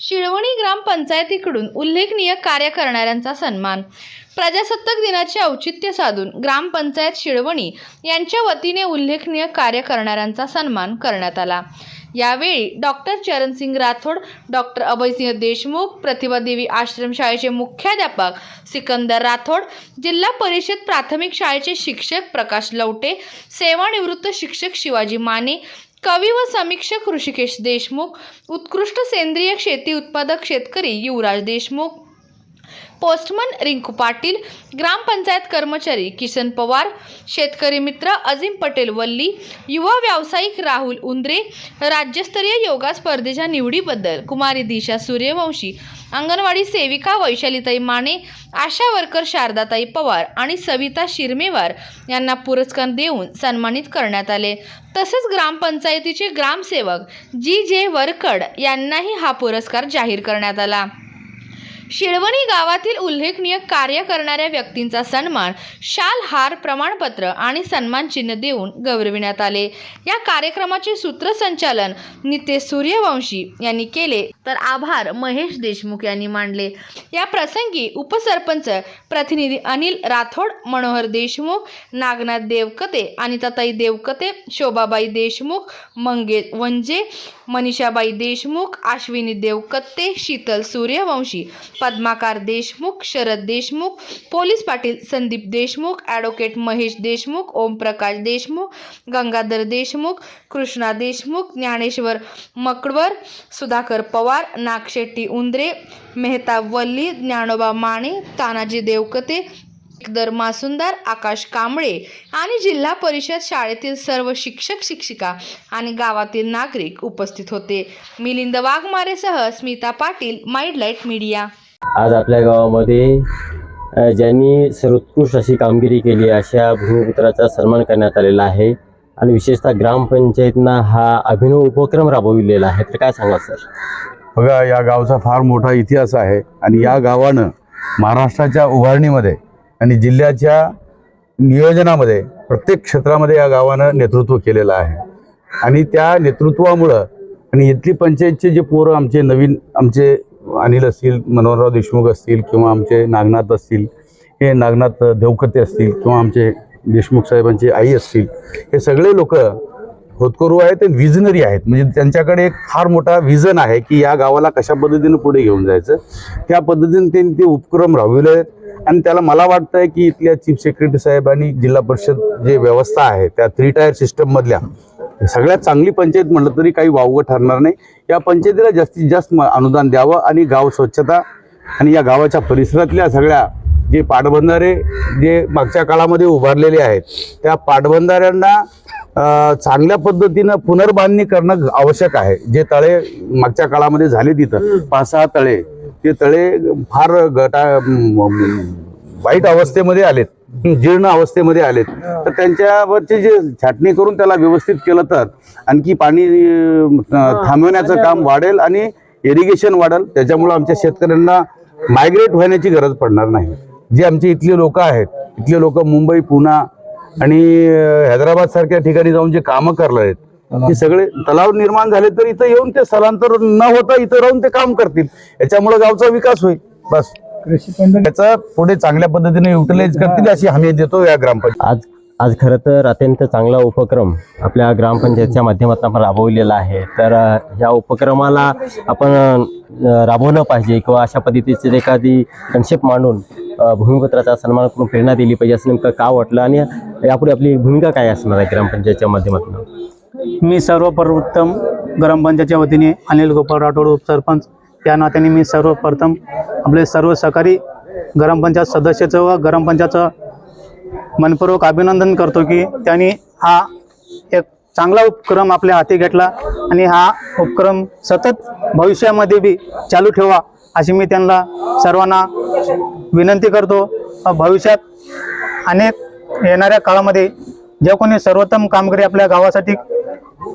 शिळवणी ग्रामपंचायतीकडून उल्लेखनीय कार्य करणाऱ्यांचा सन्मान. प्रजासत्ताक दिनाचे औचित्य साधून ग्रामपंचायत शिळवणी यांच्या वतीने उल्लेखनीय कार्य करणाऱ्यांचा सन्मान करण्यात आला. यावेळी डॉक्टर चरणसिंग राठोड डॉक्टर अभयसिंह देशमुख प्रतिभादेवी आश्रमशाळेचे मुख्याध्यापक सिकंदर राठोड जिल्हा परिषद प्राथमिक शाळेचे शिक्षक प्रकाश लवटे सेवानिवृत्त शिक्षक शिवाजी माने कवी व समीक्षक ऋषिकेश देशमुख उत्कृष्ट सेंद्रिय शेती उत्पादक शेतकरी युवराज देशमुख पोस्टमन रिंकू पाटील ग्रामपंचायत कर्मचारी किशन पवार शेतकरी मित्र अजिम पटेल वल्ली युवा व्यावसायिक राहुल उंद्रे राज्यस्तरीय योगा स्पर्धेच्या निवडीबद्दल कुमारी दिशा सूर्यवंशी अंगणवाडी सेविका वैशालीताई माने आशा वर्कर शारदाताई पवार आणि सविता शिरमेवार यांना पुरस्कार देऊन सन्मानित करण्यात आले. तसेच ग्रामपंचायतीचे ग्रामसेवक जी जे वरकड यांनाही हा पुरस्कार जाहीर करण्यात आला. शिळवणी गावातील उल्लेखनीय कार्य करणाऱ्या व्यक्तींचा सन्मान शाल हार प्रमाणपत्र आणि सन्मान चिन्ह देऊन गौरविण्यात आले. या कार्यक्रमाचे सूत्रसंचालन नितेश सूर्यवंशी यांनी केले. तर आभार महेश देशमुख यांनी मांडले. या प्रसंगी उपसरपंच प्रतिनिधी अनिल राठोड मनोहर देशमुख नागनाथ देवकते अनिताताई देवकते शोभाबाई देशमुख मंगेश वंजे मनीषाबाई देशमुख आश्विनी देवकत्ते शीतल सूर्यवंशी पद्माकार देशमुख शरद देशमुख पोलीस पाटील संदीप देशमुख ॲडव्होकेट महेश देशमुख ओमप्रकाश देशमुख गंगाधर देशमुख कृष्णा देशमुख ज्ञानेश्वर मकडवर सुधाकर पवार नागशेट्टी उंद्रे मेहता वल्ली ज्ञानोबा माने तानाजी देवकते दर मासुंदार आकाश कांबळे आणि जिल्हा परिषद शाळेतील सर्व शिक्षक शिक्षिका आणि गावातील नागरिक उपस्थित होते. मिलिंद वाघमारेसह स्मिता पाटील माइंडलाईट मीडिया. आज आपल्या गावामध्ये अ, ज्यांनी सर्वोत्कृष्ट अशी कामगिरी केली अशा भूमिपुत्राचा सन्मान करण्यात आलेला आहे. आणि विशेषतः ग्रामपंचायतीनं हा अभिनव उपक्रम राबविलेला आहे. तर काय सांगा सर? बघा या गावचा फार मोठा इतिहास आहे आणि या गावानं महाराष्ट्राच्या उभारणीमध्ये आणि जिल्ह्याच्या नियोजनामध्ये प्रत्येक क्षेत्रामध्ये या गावानं नेतृत्व केलेलं आहे. आणि त्या नेतृत्वामुळं आणि इथली पंचायतचे जे पोरं आमचे नवीन आमचे अनिल असतील मनोहरराव देशमुख असतील किंवा आमचे नागनाथ असतील हे नागनाथ देवकते असतील किंवा आमचे देशमुख साहेबांची आई असतील हे सगळे लोक होतकरू आहेत आणि विजनरी आहेत. म्हणजे त्यांच्याकडे एक फार मोठा विजन आहे की या गावाला कशा पद्धतीनं पुढे घेऊन जायचं. त्या पद्धतीने त्यांनी ते उपक्रम राबविले आहेत आणि त्याला मला वाटतं आहे की इथल्या चीफ सेक्रेटरी साहेब आणि जिल्हा परिषद जे व्यवस्था आहे त्या थ्री टायर सिस्टममधल्या सगळ्यात चांगली पंचायत म्हटलं तरी काही वावगं ठरणार नाही. या पंचायतीला जास्तीत जास्त म- अनुदान द्यावं आणि गाव स्वच्छता आणि या गावाच्या परिसरातल्या सगळ्या जे पाटबंधारे जे मागच्या काळामध्ये उभारलेले आहेत त्या पाटबंधाऱ्यांना चांगल्या पद्धतीनं पुनर्बांधणी करणं आवश्यक आहे. जे तळे मागच्या काळामध्ये झाले तिथं पाच सहा तळे ते तळे फार गटा वाईट अवस्थेमध्ये आलेत. जीर्ण अवस्थेमध्ये आलेत. तर त्यांच्यावरची जे छाटणी करून त्याला व्यवस्थित केलं तर आणखी पाणी थांबवण्याचं काम वाढेल आणि इरिगेशन वाढेल. त्याच्यामुळं आमच्या शेतकऱ्यांना मायग्रेट होण्याची गरज पडणार नाही. जे आमचे इथले लोक आहेत इथले लोक मुंबई पुणा आणि हैदराबाद सारख्या ठिकाणी जाऊन जे कामं करणार आहेत ते सगळे तलाव निर्माण झाले तर इथं येऊन ते स्थलांतर न होता इथं राहून ते काम करतील. याच्यामुळे गावचा विकास होईल. बस. त्याचा पुढे चांगल्या पद्धतीने युटिलाइज करतील अशी हमी देतो या ग्रामपंचायत. आज आज खरं तर अत्यंत चांगला उपक्रम आपल्या ग्रामपंचायतच्या माध्यमातून आपण राबवलेला आहे. तर या उपक्रमाला आपण राबवलं पाहिजे किंवा अशा पद्धतीची एखादी कन्सेप्ट मांडून भूमिपत्राचा सन्मान करून प्रेरणा दिली पाहिजे असं नेमकं का वाटलं आणि यापुढे आपली भूमिका काय असणार आहे ग्रामपंचायतच्या माध्यमातून? मी सर्वप्रथम ग्रामपंचायतच्या वतीने अनिल गोपाळ राठोड उपसरपंच. या नात्याने मी सर्वप्रथम आपले सर्व सहकारी ग्रामपंचायत सदस्याचं व ग्रामपंचायतचं मनपूर्वक अभिनंदन करतो की त्यांनी हा एक चांगला उपक्रम आपल्या हाती घेतला आणि हा उपक्रम सतत भविष्यामध्ये बी चालू ठेवा अशी मी त्यांना सर्वांना विनंती करतो. भविष्यात अनेक येणाऱ्या काळामध्ये जे कोणी सर्वोत्तम कामगिरी आपल्या गावासाठी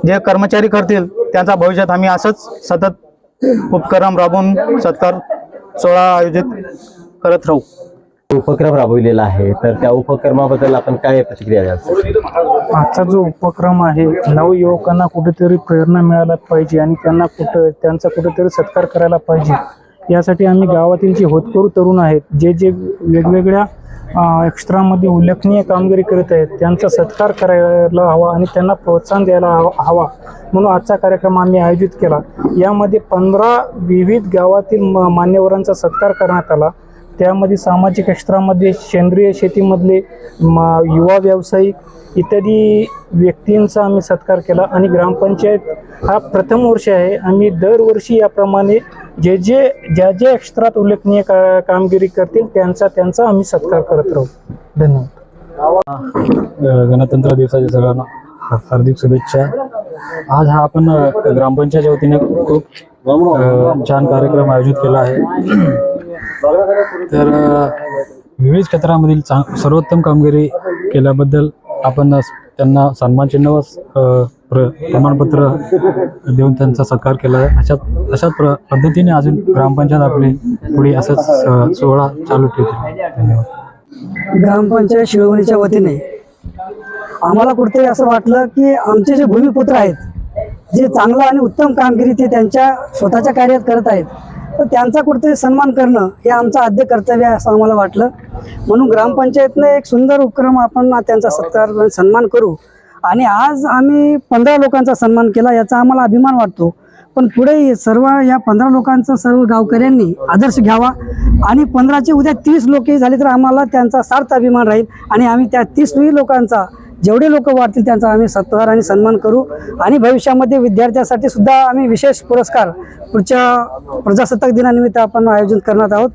जे कर्मचारी करतील त्यांचा भविष्यात आम्ही असंच सतत उपक्रम राबवून सत्कार सोहळा आयोजित करत राहू. उपक्रम राबविलेला आहे तर त्या उपक्रमाबद्दल आपण काय प्रतिक्रिया द्याल? आजचा जो उपक्रम आहे नवयुवकांना कुठेतरी प्रेरणा मिळायला पाहिजे आणि त्यांना कुठं त्यांचा कुठेतरी सत्कार करायला पाहिजे. यासाठी आम्ही गावातील जे होतकरू तरुण आहेत जे जे वेगवेगळ्या एक्स्ट्रामध्ये उल्लेखनीय कामगिरी करीत आहेत. त्यांचा सत्कार करायला हवा आणि त्यांना प्रोत्साहन द्यायला हवा- हवा म्हणून आजचा कार्यक्रम आम्ही आयोजित केला. यामध्ये पंधरा विविध गावातील म- मान्यवरांचा सत्कार करण्यात आला. त्यामध्ये सामाजिक क्षेत्रामध्ये सेंद्रिय शेतीमधले युवा व्यावसायिक इत्यादी व्यक्तींचा आम्ही सत्कार केला. आणि ग्रामपंचायत हा प्रथम वर्ष आहे. आम्ही दरवर्षी याप्रमाणे जे जे ज्या ज्या क्षेत्रात उल्लेखनीय का कामगिरी करतील त्यांचा त्यांचा आम्ही सत्कार करत राहू. धन्यवाद. गणतंत्र दिवसाच्या सगळ्यांना हार्दिक शुभेच्छा. आज हा आपण ग्रामपंचायतच्या वतीने खूप छान कार्यक्रम आयोजित केला आहे. तर विविध क्षेत्रामधील चांग सर्वोत्तम कामगिरी केल्याबद्दल आपण त्यांना सन्मानचिन्ह व प्र प्रमाणपत्र देऊन त्यांचा सत्कार केला अशा अशाच प्र पद्धतीने अजून ग्रामपंचायत आपली पुढे असंच सोहळा चालू ठेवतो. धन्यवाद. ग्रामपंचायत शिळवणीच्या वतीने आम्हाला कुठेतरी असं वाटलं की आमचे जे भूमिपुत्र आहेत जे चांगलं आणि उत्तम कामगिरी ते त्यांच्या स्वतःच्या कार्यात करत आहेत तर त्यांचा कुठेतरी सन्मान करणं हे आमचं आद्य कर्तव्य आहे असं आम्हाला वाटलं. म्हणून ग्रामपंचायतनं एक सुंदर उपक्रम आपण त्यांचा सत्कार सन्मान करू. आणि आज आम्ही पंधरा लोकांचा सन्मान केला याचा आम्हाला अभिमान वाटतो. पण पुढे सर्व या पंधरा लोकांचा सर्व गावकऱ्यांनी आदर्श घ्यावा आणि पंधराचे उद्या तीस लोकही झाले तर आम्हाला त्यांचा सार्थ अभिमान राहील आणि आम्ही त्या तीसही लोकांचा जेवढे लोक वाढतील त्यांचा आम्ही सत्कार आणि सन्मान करू. आणि भविष्यामध्ये विद्यार्थ्यांसाठी सुद्धा आम्ही विशेष पुरस्कार पुढच्या प्रजासत्ताक दिनानिमित्त आपण आयोजन करणार आहोत.